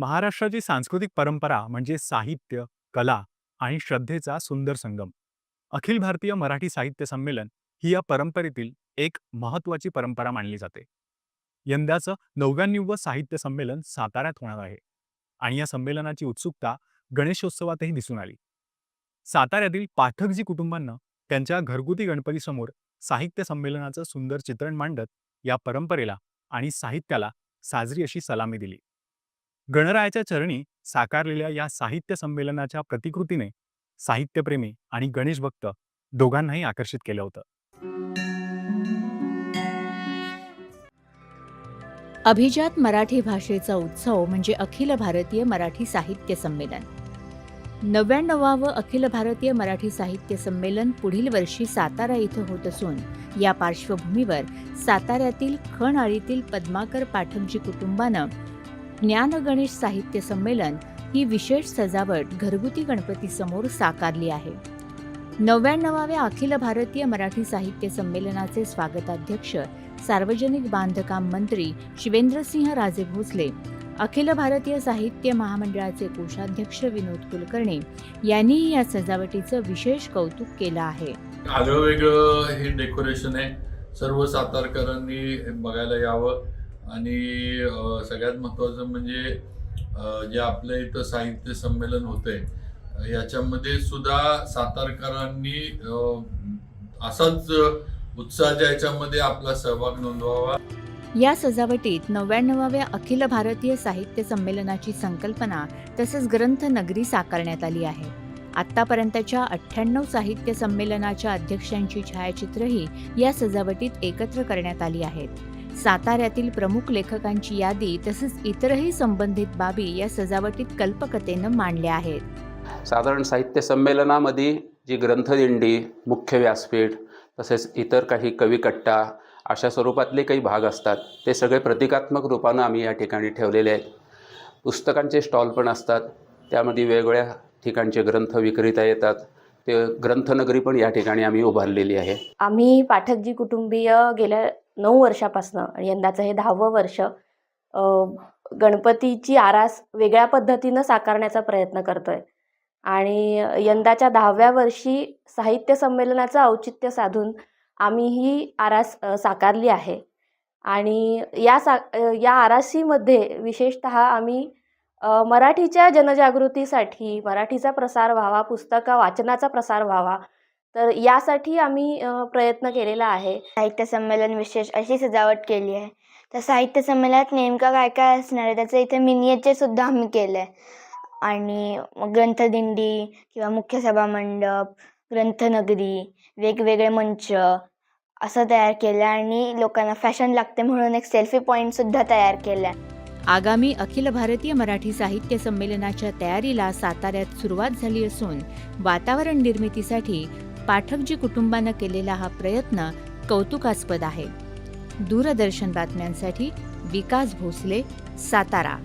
महाराष्ट्राची सांस्कृतिक परंपरा म्हणजे साहित्य, कला आणि श्रद्धेचा सुंदर संगम. अखिल भारतीय मराठी साहित्य संमेलन ही या परंपरेतील एक महत्त्वाची परंपरा मानली जाते. यंदाचं 99वं साहित्य संमेलन साताऱ्यात होणार आहे आणि या संमेलनाची उत्सुकता गणेशोत्सवातही दिसून आली. साताऱ्यातील पाठकजी कुटुंबांना त्यांच्या घरगुती गणपतीसमोर साहित्य संमेलनाचं सुंदर चित्रण मांडत या परंपरेला आणि साहित्याला साजरी अशी सलामी दिली. गणरायाच्या चरणी साकारलेल्या या साहित्य संमेलनाच्या प्रतिकृतीने साहित्यप्रेमी आणि गणेश भक्त दोघांनाही आकर्षित केलं होतं. अभिजात मराठी भाषेचा उत्सव म्हणजे अखिल भारतीय मराठी साहित्य संमेलन नव्याण्णवावं अखिल भारतीय मराठी साहित्य संमेलन पुढील वर्षी सातारा इथं होत असून या पार्श्वभूमीवर साताऱ्यातील खणआळीतील पद्माकर पाठकजी कुटुंबानं ज्ञान गणेश साहित्य संमेलन ही विशेष सजावट घरगुती गणपतीसमोर साकारली आहे. नव्याण्णवाव्या अखिल भारतीय मराठी साहित्य संमेलनाचे स्वागताध्यक्ष सार्वजनिक बांधकाम मंत्री शिवेंद्रसिंह राजे भोसले अखिल भारतीय साहित्य महामंडळाचे कोषाध्यक्ष विनोद कुलकर्णी यांनीही या सजावटीचं विशेष कौतुक केलं आहे. आगळं वेगळं हे डेकोरेशन आहे. सर्व सातारकरांनी बघायला यावं. आणि सगळ्यात महत्त्वाचं म्हणजे जे आपल्या इथं साहित्य संमेलन होतंय याच्यामध्ये सुद्धा सातारकरांनी असाच उत्साहाच्या याच्यामध्ये आपला सहभाग नोंदवावा. या सजावटीत नव्याण्णवाव्या अखिल भारतीय साहित्य संमेलनाची संकल्पना तसंच ग्रंथ नगरी साकारण्यात आली आहे. आतापर्यंतच्या अठ्ठ्याण्णव साहित्य संमेलनाच्या अध्यक्षांची छायाचित्रही या सजावटीत एकत्र करण्यात आली आहेत. साताऱ्यातील प्रमुख लेखकांची यादी तसंच इतरही संबंधित बाबी या सजावटीत कल्पकतेनं मांडल्या आहेत. साधारण साहित्य संमेलनामध्ये जी ग्रंथदिंडी मुख्य व्यासपीठ तसेच इतर काही कविकट्टा अशा स्वरूपातले काही भाग असतात ते सगळे प्रतिकात्मक रूपानं आम्ही या ठिकाणी ठेवलेले आहेत. पुस्तकांचे स्टॉल पण असतात त्यामध्ये वेगवेगळ्या ठिकाणचे ग्रंथ विक्रीता येतात ते ग्रंथनगरी पण या ठिकाणी आम्ही उभारलेली आहे. आम्ही पाठकजी कुटुंबीय गेल्या नऊ वर्षापासनं आणि यंदाचं हे दहावं वर्ष गणपतीची आरास वेगळ्या पद्धतीनं साकारण्याचा प्रयत्न करतोय. आणि यंदाच्या दहाव्या वर्षी साहित्य संमेलनाचं औचित्य साधून आम्ही ही आरास साकारली आहे. आणि या सा या आरासीमध्ये विशेषत आम्ही मराठीच्या जनजागृतीसाठी मराठीचा प्रसार व्हावा पुस्तका वाचनाचा प्रसार व्हावा तर यासाठी आम्ही प्रयत्न केलेला आहे. साहित्य संमेलन विशेष अशी सजावट केली आहे. तर साहित्य संमेलनात नेमकं काय काय असणार आहे? त्याचं इथे मिनिएचर सुद्धा आम्ही केलं आहे आणि ग्रंथदिंडी किंवा मुख्य सभामंडप ग्रंथनगरी वेगवेगळे मंच असं तयार केलं आहे आणि लोकांना फॅशन लागते म्हणून एक सेल्फी पॉईंटसुद्धा तयार केला आहे आगामी अखिल भारतीय मराठी साहित्य संमेलनाच्या तयारीला साताऱ्यात सुरुवात झाली असून वातावरण निर्मितीसाठी पाठकजी कुटुंबानं केलेला हा प्रयत्न कौतुकास्पद आहे. दूरदर्शन बातम्यांसाठी विकास भोसले सातारा.